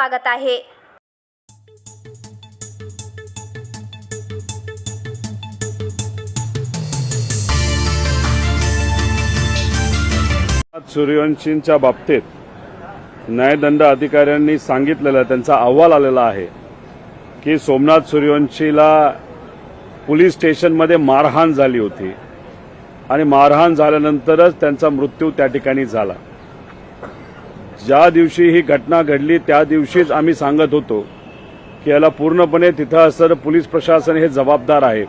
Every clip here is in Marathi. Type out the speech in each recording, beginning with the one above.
स्वागत आहे. सूर्यवंशींच्या बाबतीत न्यायदंड अधिकाऱ्यांनी सांगितलेलं त्यांचा अहवाल आलेला आहे की सोमनाथ सूर्यवंशीला पोलीस स्टेशनमध्ये मारहाण झाली होती. आणि मारहाण झाल्यानंतरच त्यांचा मृत्यू त्या ठिकाणी झाला. ज्या दिवशी ही घटना घडली त्या दिवशीच आम्ही सांगत होतो की याला पूर्णपणे तिथं असणारं पोलीस प्रशासन हे जबाबदार आहे.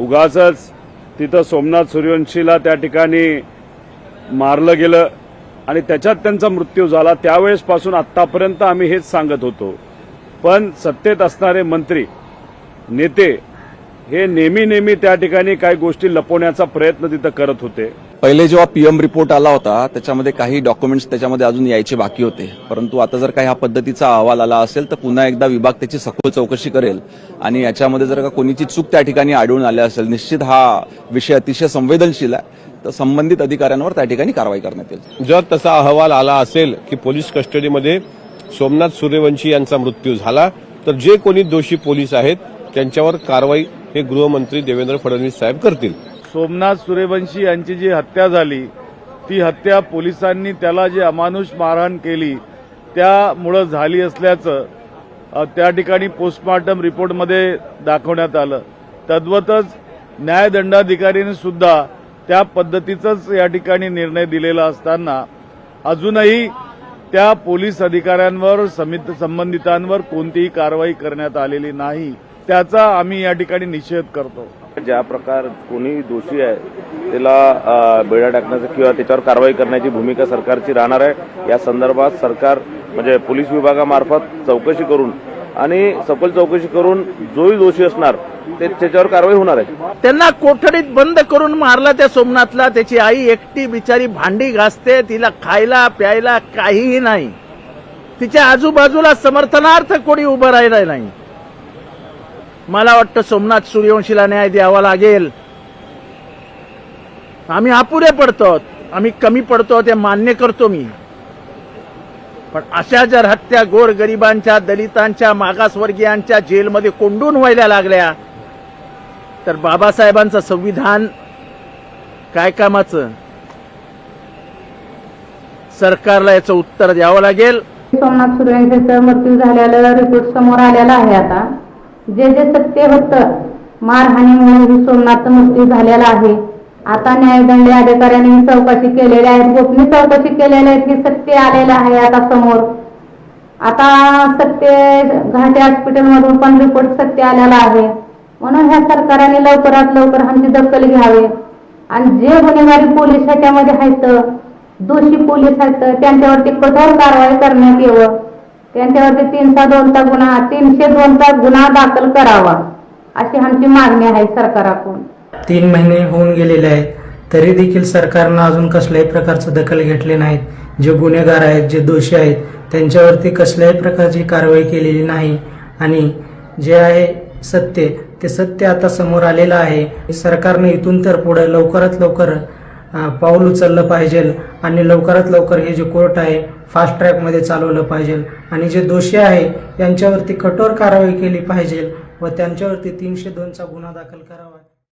उगाच तिथं सोमनाथ सूर्यवंशीला त्या ठिकाणी मारलं गेलं आणि त्याच्यात त्यांचा मृत्यू झाला. त्यावेळेसपासून आत्तापर्यंत आम्ही हेच सांगत होतो. पण सत्तेत असणारे मंत्री नेते हे नेहमी नेहमी त्या ठिकाणी काही गोष्टी लपवण्याचा प्रयत्न तिथं करत होते. पहिले जेव्हा पीएम रिपोर्ट आला होता त्याच्यामध्ये काही डॉक्युमेंट्स त्याच्यामध्ये अजून यायचे बाकी होते. परंतु आता जर काही हा पद्धतीचा अहवाल आला असेल तर पुन्हा एकदा विभाग त्याची सखोल चौकशी करेल. आणि याच्यामध्ये जर का कोणीची चूक त्या ठिकाणी आढळून आली असेल निश्चित हा विषय अतिशय संवेदनशील आहे. तर संबंधित अधिकाऱ्यांवर त्या ठिकाणी कारवाई करण्यात येईल. जर तसा अहवाल आला असेल की पोलीस कस्टडीमध्ये सोमनाथ सूर्यवंशी यांचा मृत्यू झाला तर जे कोणी दोषी पोलीस आहेत त्यांच्यावर कारवाई हे गृहमंत्री देवेंद्र फडणवीस साहेब करतील. सोमनाथ सूर्यवंशी यांची जी हत्या झाली ती हत्या पोलिसांनी त्याला जी अमानुष मारहाण केली त्यामुळं झाली असल्याचं त्या ठिकाणी पोस्टमॉर्टम रिपोर्टमध्ये दाखवण्यात आलं. तद्वतच न्यायदंडाधिकारीने सुद्धा त्या पद्धतीचाच या ठिकाणी निर्णय दिलेला असताना अजूनही त्या पोलीस अधिकाऱ्यांवर समित संबंधितांवर कोणतीही कारवाई करण्यात आलेली नाही. त्याचा आम्ही या ठिकाणी निषेध करतो. ज्या प्रकार कोणी दोषी आहे त्याला अ, बेड्या टाकण्याचं किंवा त्याच्यावर कारवाई करण्याची भूमिका सरकारची राहणार आहे. या संदर्भात सरकार म्हणजे पोलीस विभागामार्फत चौकशी करून आणि सखोल चौकशी करून जोही दोषी असणार ते त्याच्यावर कारवाई होणार आहे. त्यांना कोठडीत बंद करून मारला त्या सोमनाथला त्याची आई एकटी बिचारी भांडी घासते तिला खायला प्यायला काहीही नाही. तिच्या आजूबाजूला समर्थनार्थ कोणी उभं राहिलं नाही. मला वाटतं सोमनाथ सूर्यवंशीला न्याय द्यावा लागेल. आम्ही अपुरे पडतो. आम्ही कमी पडतो ते मान्य करतो मी. पण अशा जर हत्या गोर गरिबांच्या दलितांच्या मागासवर्गीयांच्या जेलमध्ये कोंडून व्हायला लागल्या तर बाबासाहेबांचं संविधान काय कामाचं? सरकारला याचं उत्तर द्यावं लागेल. सोमनाथ सूर्यवंशीचा मृत्यू झालेला रिपोर्ट समोर आलेला आहे आता. जे जे सत्य होतं मारहाणीमुळे सोमनाथ मृत्यू झालेला आहे. आता न्यायदंड अधिकाऱ्यांनी चौकशी केलेली आहे. गोपनीय चौकशी केलेली आहे की सत्य आलेलं आहे आता समोर. आता सत्य घाटे हॉस्पिटलमधून पण रिपोर्ट सत्य आलेला आहे. म्हणून ह्या सरकारने लवकरात लवकर आमची दखल घ्यावी. आणि जे गुन्हेगारी पोलीस ह्याच्यामध्ये आहेत दोषी पोलीस आहेत त्यांच्यावरती कठोर कारवाई करण्यात यावं. त्यांच्यावरती तीनशे दोनचा गुन्हा तीनशे दोनचा गुन्हा दाखल करावा अशी आमची मागणी आहे सरकाराकडून. तीन महिने होऊन गेलेले आहेत तरी देखील सरकारनं अजून कसल्याही प्रकारचं दखल घेतले नाहीत. जे गुन्हेगार आहेत जे दोषी आहेत त्यांच्यावरती कसल्याही प्रकारची कारवाई केलेली नाही. आणि जे आहे सत्य ते सत्य आता समोर आलेलं आहे. सरकारने इथून तर पुढे लवकरात लवकर पाऊल उचललं पाहिजे आणि लवकरात लवकर हे जे कोर्ट आहे फास्ट ट्रॅकमध्ये चालवलं पाहिजे. आणि जे दोषी आहे यांच्यावरती कठोर कारवाई केली पाहिजे व त्यांच्यावरती तीनशे दोनचा गुन्हा दाखल करावा.